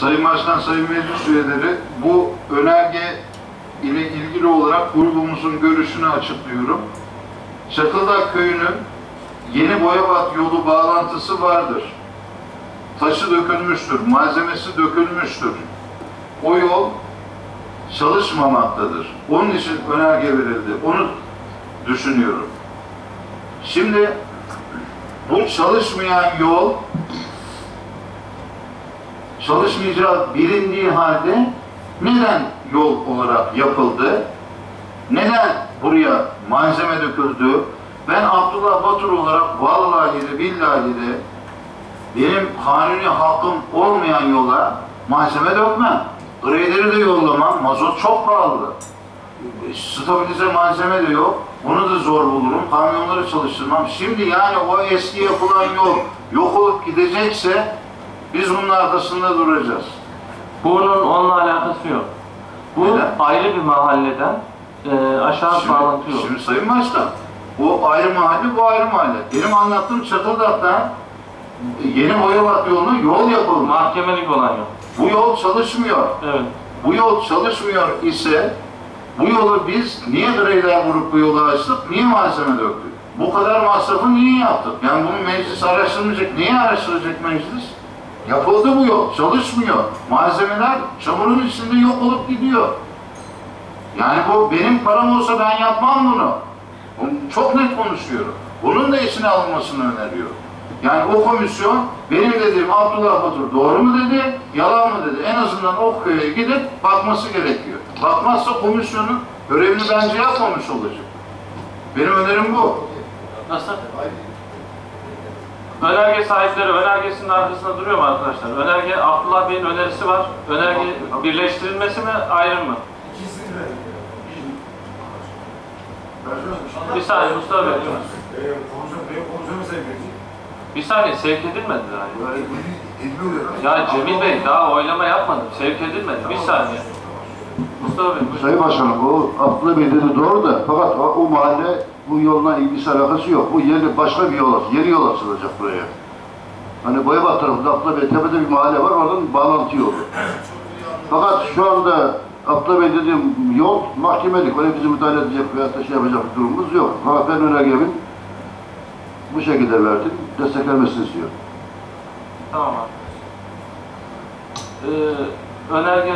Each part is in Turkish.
Sayın Başkan, Sayın Meclis üyeleri bu önerge ile ilgili olarak grubumuzun görüşünü açıklıyorum. Çakıldak Köyü'nün Yeni Boyabat yolu bağlantısı vardır. Taşı dökülmüştür, malzemesi dökülmüştür. O yol çalışmamaktadır. Onun için önerge verildi. Onu düşünüyorum. Şimdi bu çalışmayan yol çalışmayacağı bilindiği halde neden yol olarak yapıldı? Neden buraya malzeme döküldü? Ben Abdullah Batur olarak vallahi de billahi de benim kanuni hakkım olmayan yola malzeme dökmem. Grader'i de yollamam. Mazot çok pahalı. Stabilize malzeme de yok. Bunu da zor bulurum. Kamyonları çalıştırmam. Şimdi yani o eski yapılan yol yok olup gidecekse biz bunun arkasında duracağız. Bunun onunla alakası yok. Bu Neden? ayrı bir mahalleden e, aşağı Şimdi, bağlantı yok. şimdi Sayın Başkan, bu ayrı mahalle, bu ayrı mahalle. Benim anlattığım Çatıldak'tan yeni Boyabat yoluna yol yapıldı. Mahkemelik olan yok. Bu yol çalışmıyor. Evet. Bu yol çalışmıyor ise bu yolu biz niye greyler vurup bu yolu açtık, niye malzeme döktük? Bu kadar masrafı niye yaptık? Yani bunu meclis araştırmayacak. Niye araştıracak meclis? Yapıldı bu yol, çalışmıyor. Malzemeler çamurun içinde yok olup gidiyor. Yani bu benim param olsa ben yapmam bunu. Çok net konuşuyorum. Bunun da içine alınmasını öneriyorum. Yani o komisyon benim dediğim Abdullah Batur doğru mu dedi, yalan mı dedi. En azından o köye gidip bakması gerekiyor. Bakmazsa komisyonun görevini bence yapmamış olacak. Benim önerim bu. Nasıl? Önerge sahipleri önergesinin arkasında duruyor mu arkadaşlar? Önerge Abdullah Bey'in önerisi var. Önerge birleştirilmesi mi ayrı mı? Bir saniye Mustafa Bey. Bir saniye sevk edilmedi daha. Ya Cemil Bey daha oylama yapmadım. Sevk edilmedi. Bir saniye. Mustafa Bey. Sayın Başkanım o Abdullah Bey dedi doğru da fakat o, o mahalle bu yolla ilgisi alakası yok. Bu yeni başka bir yol yeni yol açılacak buraya. Hani Boyabat tarafında Abdullah Bey tepede bir mahalle var oradan bağlantı yolu. Fakat şu anda Abdullah Bey dediğim yol mahkemelik. Öyle bizi müdahale edecek veya da şey yapacak bir durumumuz yok. Fakat ben önergemin bu şekilde verdim. Desteklenmesini istiyorum. Tamam. Ee, önerge,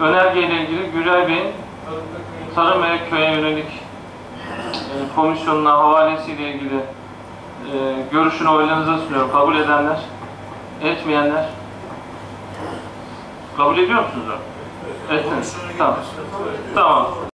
önergeyle ilgili Güray Bey'in tarım ve köye yönelik komisyonuna havalesiyle ilgili e, görüşünü oylarınıza sunuyorum. Kabul edenler, etmeyenler. Kabul ediyor musunuz? Ettiniz. Tamam. Tamam.